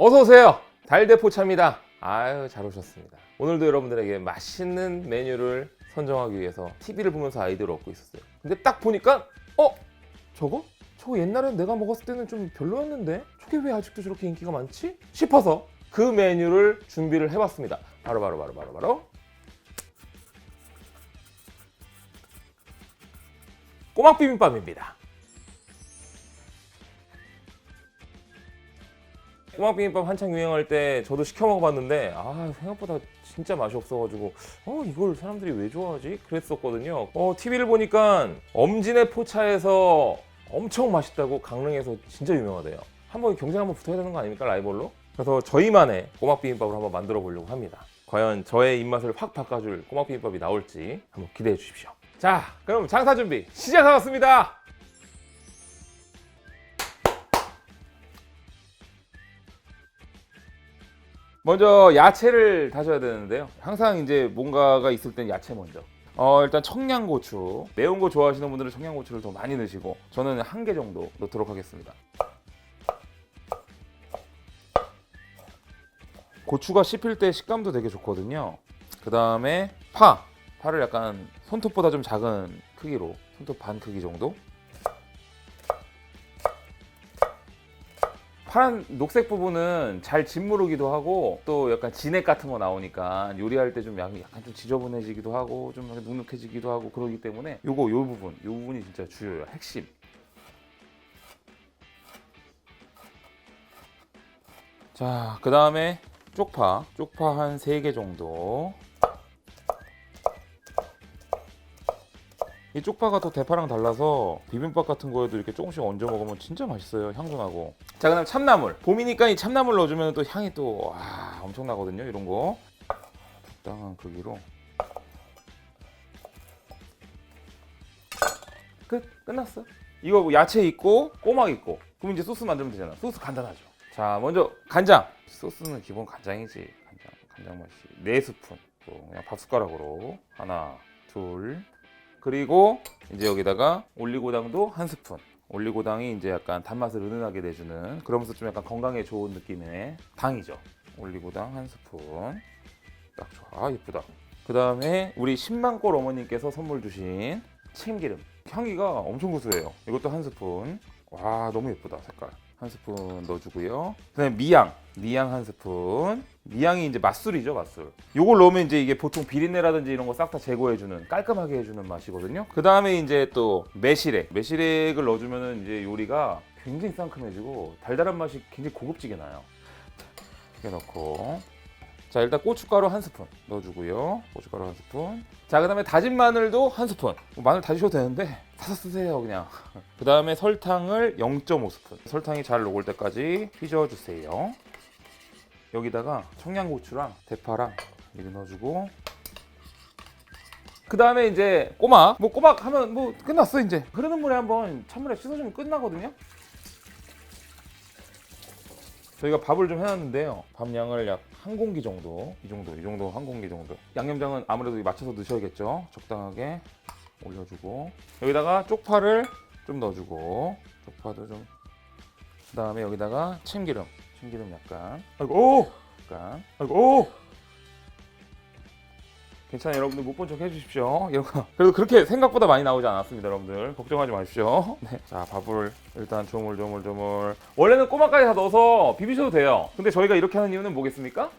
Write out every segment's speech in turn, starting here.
어서 오세요. 달대포차입니다. 아유 잘 오셨습니다. 오늘도 여러분들에게 맛있는 메뉴를 선정하기 위해서 TV를 보면서 아이디어를 얻고 있었어요. 근데 딱 보니까 어 저거? 저거 옛날에 내가 먹었을 때는 좀 별로였는데 저게 왜 아직도 저렇게 인기가 많지? 싶어서 그 메뉴를 준비를 해봤습니다. 바로 바로 바로 바로 바로 꼬막 비빔밥입니다. 꼬막 비빔밥 한창 유행할 때 저도 시켜 먹어봤는데 아 생각보다 진짜 맛이 없어가지고 어 이걸 사람들이 왜 좋아하지? 그랬었거든요. 어 TV를 보니까 엄진의 포차에서 엄청 맛있다고 강릉에서 진짜 유명하대요. 한번 경쟁 한번 붙어야 되는 거 아닙니까 라이벌로? 그래서 저희만의 꼬막 비빔밥을 한번 만들어 보려고 합니다. 과연 저의 입맛을 확 바꿔줄 꼬막 비빔밥이 나올지 한번 기대해 주십시오. 자, 그럼 장사 준비 시작하겠습니다. 먼저 야채를 다져야 되는데요. 항상 이제 뭔가가 있을 땐 야채 먼저. 어, 일단 청양고추. 매운 거 좋아하시는 분들은 청양고추를 더 많이 넣으시고 저는 한 개 정도 넣도록 하겠습니다. 고추가 씹힐 때 식감도 되게 좋거든요. 그 다음에 파. 파를 약간 손톱보다 좀 작은 크기로 손톱 반 크기 정도. 파란 녹색 부분은 잘 짓무르기도 하고 또 약간 진액 같은 거 나오니까 요리할 때 좀 약간 좀 지저분해지기도 하고 좀 눅눅해지기도 하고 그러기 때문에 요거 요 부분 요 부분이 진짜 주요해요 핵심. 자그 다음에 쪽파. 쪽파 한 3개 정도 이 쪽파가 또 대파랑 달라서 비빔밥 같은 거에도 이렇게 조금씩 얹어 먹으면 진짜 맛있어요 향도 나고. 자 그다음 참나물. 봄이니까 이 참나물 넣어주면 또 향이 또 와, 엄청 나거든요 이런 거. 적당한 크기로. 끝 끝났어? 이거 뭐 야채 있고 꼬막 있고. 그럼 이제 소스 만들면 되잖아. 소스 간단하죠. 자 먼저 간장. 소스는 기본 간장이지. 간장 간장 맛이. 4스푼. 또 그냥 밥 숟가락으로. 하나 둘 그리고 이제 여기다가 올리고당도 한 스푼. 올리고당이 이제 약간 단맛을 은은하게 내주는 그러면서 좀 약간 건강에 좋은 느낌의 당이죠. 올리고당 한 스푼. 딱 좋아. 아, 예쁘다. 그 다음에 우리 10만 골 어머님께서 선물 주신 참기름. 향기가 엄청 고소해요. 이것도 한 스푼. 와, 너무 예쁘다. 색깔. 한 스푼 넣어주고요. 그다음에 미양, 미양 한 스푼. 미양이 이제 맛술이죠, 맛술. 요걸 넣으면 이제 이게 보통 비린내라든지 이런 거 싹 다 제거해주는 깔끔하게 해주는 맛이거든요. 그 다음에 이제 또 매실액, 매실액을 넣어주면은 이제 요리가 굉장히 상큼해지고 달달한 맛이 굉장히 고급지게 나요. 이렇게 넣고. 자 일단 고춧가루 한 스푼 넣어주고요. 고춧가루 한 스푼. 자 그 다음에 다진 마늘도 한 스푼. 뭐 마늘 다지셔도 되는데 사서 쓰세요 그냥. 그 다음에 설탕을 0.5스푼. 설탕이 잘 녹을 때까지 휘저어주세요. 여기다가 청양고추랑 대파랑 이렇게 넣어주고. 그 다음에 이제 꼬막. 뭐 꼬막 하면 뭐 끝났어 이제. 흐르는 물에 한번 찬물에 씻어주면 끝나거든요. 저희가 밥을 좀 해놨는데요. 밥 양을 약 한 공기 정도, 이 정도, 이 정도 한 공기 정도. 양념장은 아무래도 맞춰서 넣으셔야겠죠. 적당하게 올려주고 여기다가 쪽파를 좀 넣어주고 쪽파도 좀. 그 다음에 여기다가 참기름, 참기름 약간. 아이고, 오! 약간. 아이고, 오! 괜찮아요. 여러분들 못 본 척 해주십시오. 그래도 그렇게 생각보다 많이 나오지 않았습니다, 여러분들. 걱정하지 마십시오. 네. 자, 밥을 일단 조물조물조물. 원래는 꼬막까지 다 넣어서 비비셔도 돼요. 근데 저희가 이렇게 하는 이유는 뭐겠습니까?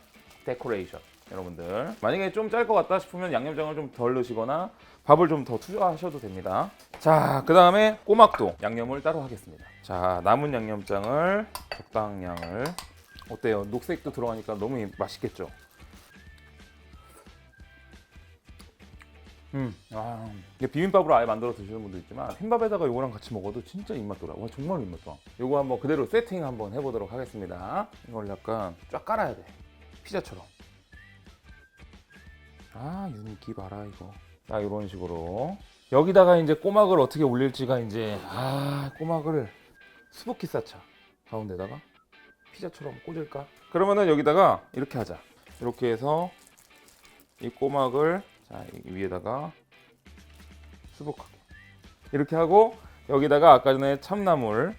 데코레이션. 여러분들. 만약에 좀 짤 것 같다 싶으면 양념장을 좀 덜 넣으시거나 밥을 좀 더 투자하셔도 됩니다. 자, 그 다음에 꼬막도 양념을 따로 하겠습니다. 자, 남은 양념장을 적당량을. 어때요? 녹색도 들어가니까 너무 맛있겠죠? 음, 아, 비빔밥으로 아예 만들어 드시는 분도 있지만 흰밥에다가 이거랑 같이 먹어도 진짜 입맛 돌아. 와 정말 입맛 돌아. 이거 한번 그대로 세팅 한번 해보도록 하겠습니다. 이걸 약간 쫙 깔아야 돼. 피자처럼. 아 윤기 봐라 이거. 자 이런 식으로 여기다가 이제 꼬막을 어떻게 올릴지가 이제 아 꼬막을 쌓자 가운데다가 피자처럼 꽂을까? 그러면은 여기다가 이렇게 하자. 이렇게 해서 이 꼬막을 자, 이 위에다가 수북하게 이렇게 하고 여기다가 아까 전에 참나물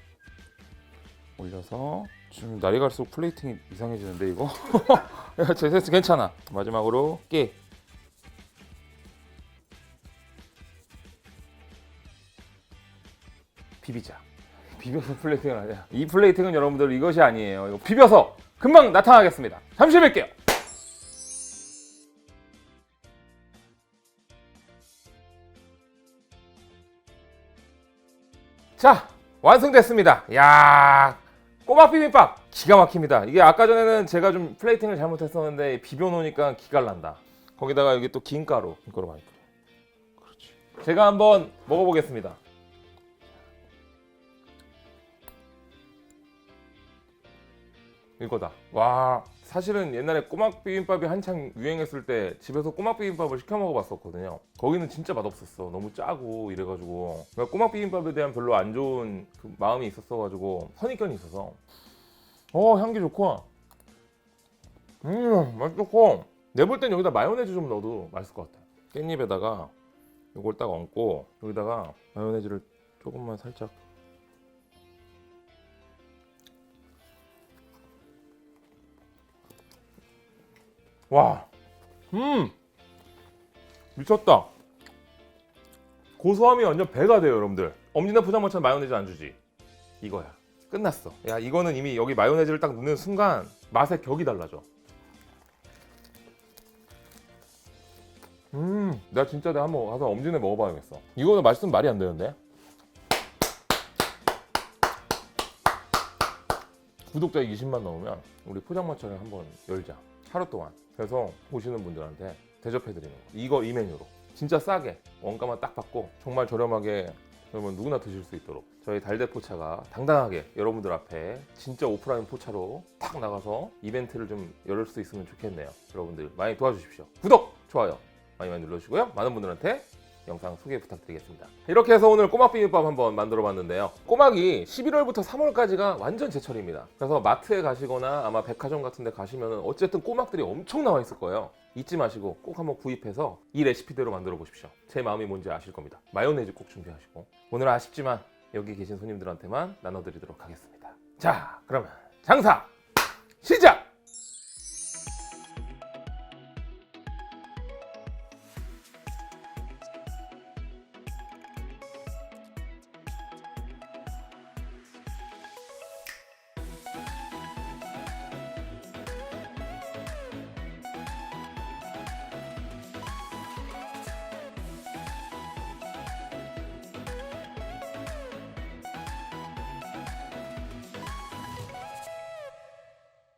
올려서 지금 날이 갈수록 플레이팅이 이상해지는데 이거? 야, 제 센스 괜찮아. 마지막으로 깨. 비비자. 비벼서 플레이팅은 아니야. 이 플레이팅은 여러분들 이것이 아니에요. 이거 비벼서 금방 나타나겠습니다. 잠시 후에 뵐게요. 자, 완성됐습니다. 야, 꼬막 비빔밥 기가 막힙니다. 이게 아까 전에는 제가 좀 플레이팅을 잘못했었는데 비벼 놓으니까 기가 난다. 거기다가 여기 또긴 가루, 긴 가루 많이 뿌려. 그렇지. 제가 한번 먹어보겠습니다. 이거다. 와, 사실은 옛날에 꼬막 비빔밥이 한창 유행했을 때 집에서 꼬막 비빔밥을 시켜 먹어봤었거든요. 거기는 진짜 맛없었어. 너무 짜고 이래가지고 그러니까 꼬막 비빔밥에 대한 별로 안 좋은 그 마음이 있었어가지고 선입견이 있어서 어 향기 좋고 음 맛 좋고 내볼 땐 여기다 마요네즈 좀 넣어도 맛있을 것 같아. 깻잎에다가 이걸 딱 얹고 여기다가 마요네즈를 조금만 살짝 와, 음, 미쳤다. 고소함이 완전 배가 돼요, 여러분들. 엄지나 포장마차 마요네즈 안 주지? 이거야. 끝났어. 야, 이거는 이미 여기 마요네즈를 딱 넣는 순간 맛의 격이 달라져. 음, 나 진짜 내가 한번 가서 엄지네 먹어봐야겠어. 이거는 맛있으면 말이 안 되는데. 구독자 20만 넘으면 우리 포장마차를 한번 열자. 하루 동안. 그래서 보시는 분들한테 대접해드리는 거. 이거 이 메뉴로. 진짜 싸게 원가만 딱 받고 정말 저렴하게 여러분 누구나 드실 수 있도록 저희 달대 포차가 당당하게 여러분들 앞에 진짜 오프라인 포차로 탁 나가서 이벤트를 좀 열을 수 있으면 좋겠네요. 여러분들 많이 도와주십시오. 구독, 좋아요 많이 많이 눌러주시고요. 많은 분들한테 영상 소개 부탁드리겠습니다. 이렇게 해서 오늘 꼬막 비빔밥 한번 만들어 봤는데요. 꼬막이 11월부터 3월까지가 완전 제철입니다. 그래서 마트에 가시거나 아마 백화점 같은 데 가시면 어쨌든 꼬막들이 엄청 나와 있을 거예요. 잊지 마시고 꼭 한번 구입해서 이 레시피대로 만들어 보십시오. 제 마음이 뭔지 아실 겁니다. 마요네즈 꼭 준비하시고 오늘 아쉽지만 여기 계신 손님들한테만 나눠드리도록 하겠습니다. 자, 그러면 장사!